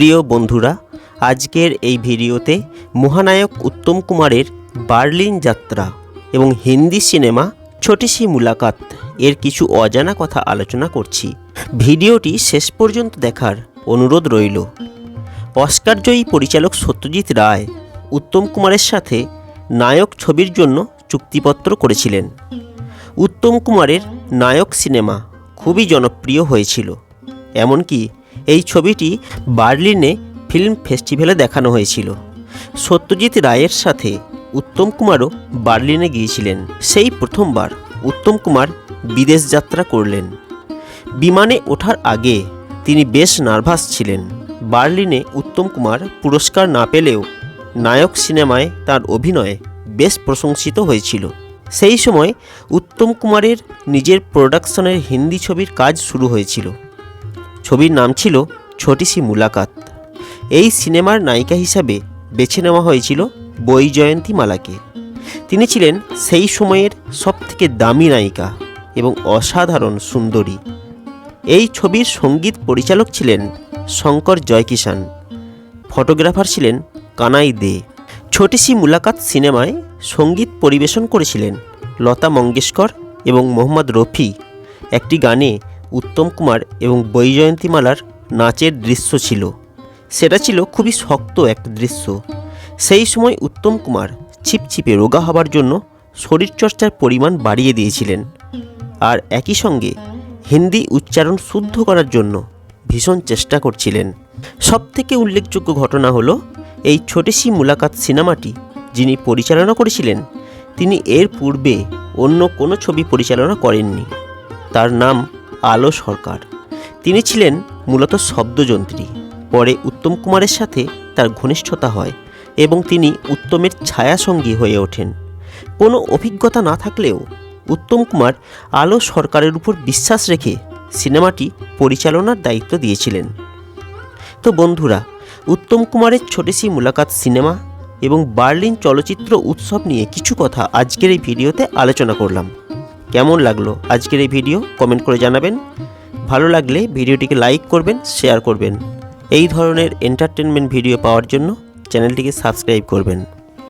প্রিয় বন্ধুরা, আজকের এই ভিডিওতে মহানায়ক উত্তম কুমারের বার্লিন যাত্রা এবং হিন্দি সিনেমা ছোটি সি মুলাকাত এর কিছু অজানা কথা আলোচনা করছি। ভিডিওটি শেষ পর্যন্ত দেখার অনুরোধ রইল। অস্কারজয়ী পরিচালক সত্যজিৎ রায় উত্তম কুমারের সাথে নায়ক ছবির জন্য চুক্তিপত্র করেছিলেন। উত্তম কুমারের নায়ক সিনেমা খুবই জনপ্রিয় হয়েছিল। এমনকি এই ছবিটি বার্লিনে ফিল্ম ফেস্টিভ্যালে দেখানো হয়েছিল। সত্যজিৎ রায়ের সাথে উত্তম কুমারও বার্লিনে গিয়েছিলেন। সেই প্রথমবার উত্তম কুমার বিদেশ যাত্রা করলেন। বিমানে ওঠার আগে তিনি বেশ নার্ভাস ছিলেন। বার্লিনে উত্তম কুমার পুরস্কার না পেলেও নায়ক সিনেমায় তার অভিনয় বেশ প্রশংসিত হয়েছিল। সেই সময় উত্তম কুমারের নিজের প্রোডাকশনের হিন্দি ছবির কাজ শুরু হয়েছিল। ছবির নাম ছিল ছোটি সি মুলাকাত। এই সিনেমার নায়িকা হিসাবে বেছে নেওয়া হয়েছিল বৈজয়ন্তী মালাকে। তিনি ছিলেন সেই সময়ের সবথেকে দামি নায়িকা এবং অসাধারণ সুন্দরী। এই ছবির সংগীত পরিচালক ছিলেন শঙ্কর জয়কিষান ফটোগ্রাফার ছিলেন কানাই দে। ছোটি সি মুলাকাত সিনেমায় সংগীত পরিবেশন করেছিলেন লতা মঙ্গেশকর এবং মোহাম্মদ রফি। একটি গানে উত্তম কুমার এবং বৈজয়ন্তীমালার নাচের দৃশ্য ছিল। সেটা ছিল খুবই শক্ত একটা দৃশ্য। সেই সময় উত্তম কুমার ছিপছিপে রোগা হবার জন্য শরীরচর্চার পরিমাণ বাড়িয়ে দিয়েছিলেন। আর একই সঙ্গে হিন্দি উচ্চারণ শুদ্ধ করার জন্য ভীষণ চেষ্টা করছিলেন। সবথেকে উল্লেখযোগ্য ঘটনা হলো, এই ছোটেসি মুলাকাত সিনেমাটি যিনি পরিচালনা করেছিলেন, তিনি এর পূর্বে অন্য কোনো ছবি পরিচালনা করেননি। তার নাম আলো সরকার। তিনি ছিলেন মূলত শব্দযন্ত্রী। পরে উত্তম কুমারের সাথে তার ঘনিষ্ঠতা হয় এবং তিনি উত্তমের ছায়াসঙ্গী হয়ে ওঠেন। কোনো অভিজ্ঞতা না থাকলেও উত্তম কুমার আলো সরকারের উপর বিশ্বাস রেখে সিনেমাটি পরিচালনার দায়িত্ব দিয়েছিলেন। তো বন্ধুরা, উত্তম কুমারের ছোটেসি মুলাকাত সিনেমা এবং বার্লিন চলচ্চিত্র উৎসব নিয়ে কিছু কথা আজকের এই ভিডিওতে আলোচনা করলাম। কেমন লাগল আজকের এই ভিডিও কমেন্ট করে জানাবেন। ভালো লাগলে ভিডিওটিকে লাইক করবেন, শেয়ার করবেন। এই ধরনের এন্টারটেনমেন্ট ভিডিও পাওয়ার জন্য চ্যানেলটিকে সাবস্ক্রাইব করবেন।